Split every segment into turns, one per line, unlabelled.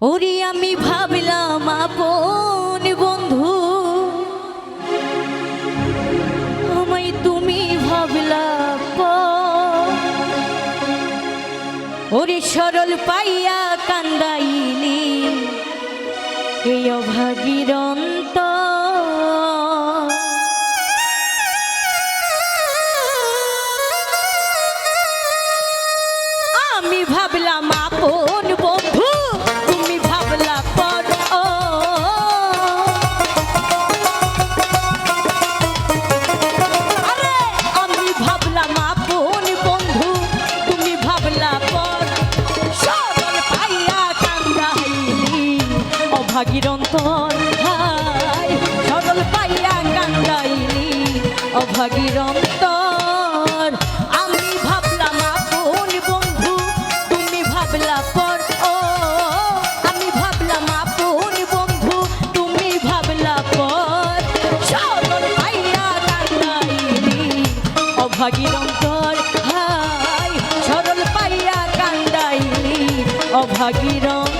ওরে আমি ভাবলাম আপন বন্ধু। আমায় তুমি ভাবলা ওরে সরল পাইয়া কান্দাইলি এই অভাগীর অভাগীরন্তর হাই সরল পাইয়া কান্দাইলি অভাগীরন্তর আমি ভাবলাম আপন বন্ধু, তুমি ভাবলা পর, ও, আমি ভাবলাম আপন বন্ধু, তুমি ভাবলা পর। সরল পাইয়া কান্দাইলি অভাগীরন্তর হাই সরল পাইয়া কান্দাইলি অভাগীরন্তর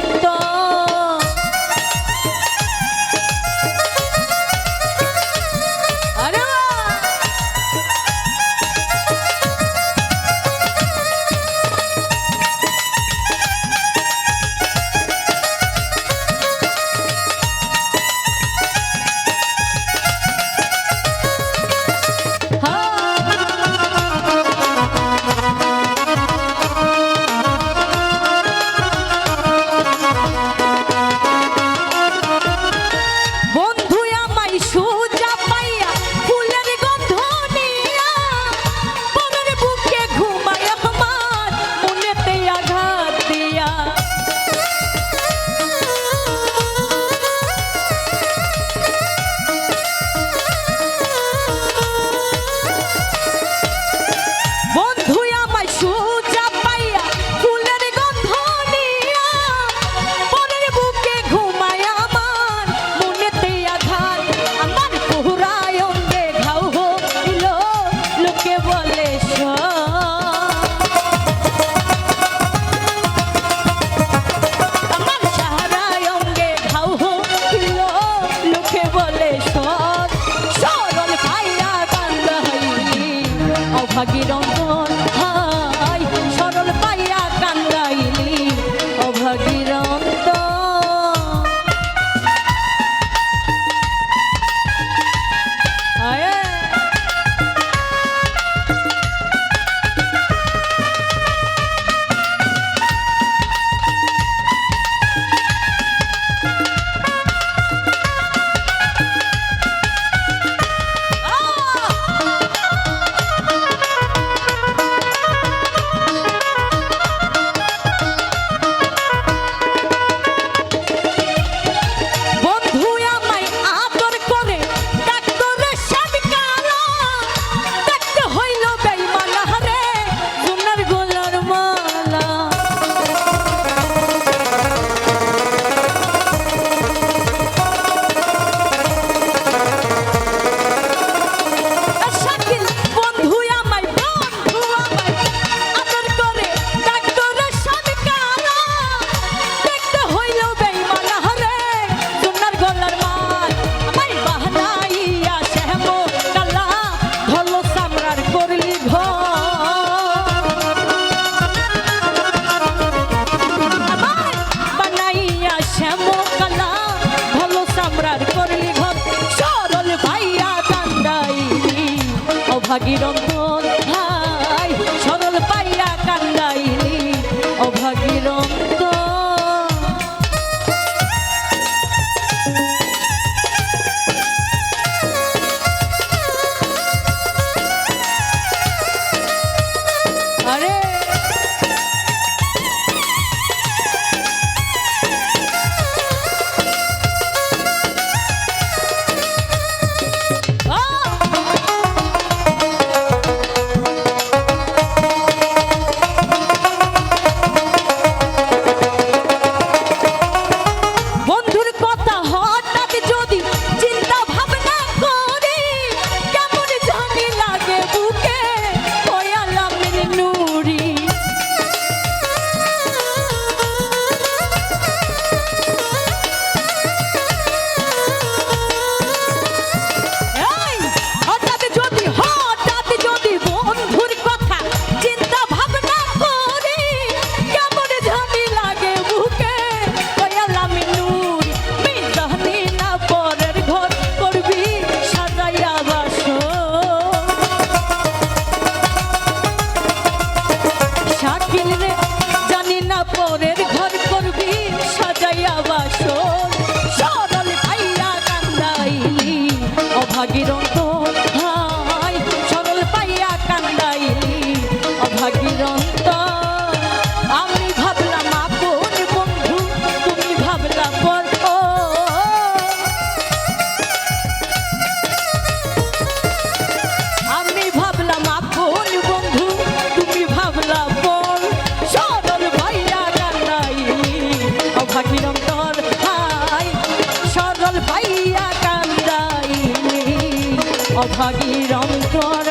I Aguirón tú. অভাগীরন্ত হাই অভাগীর অন্তর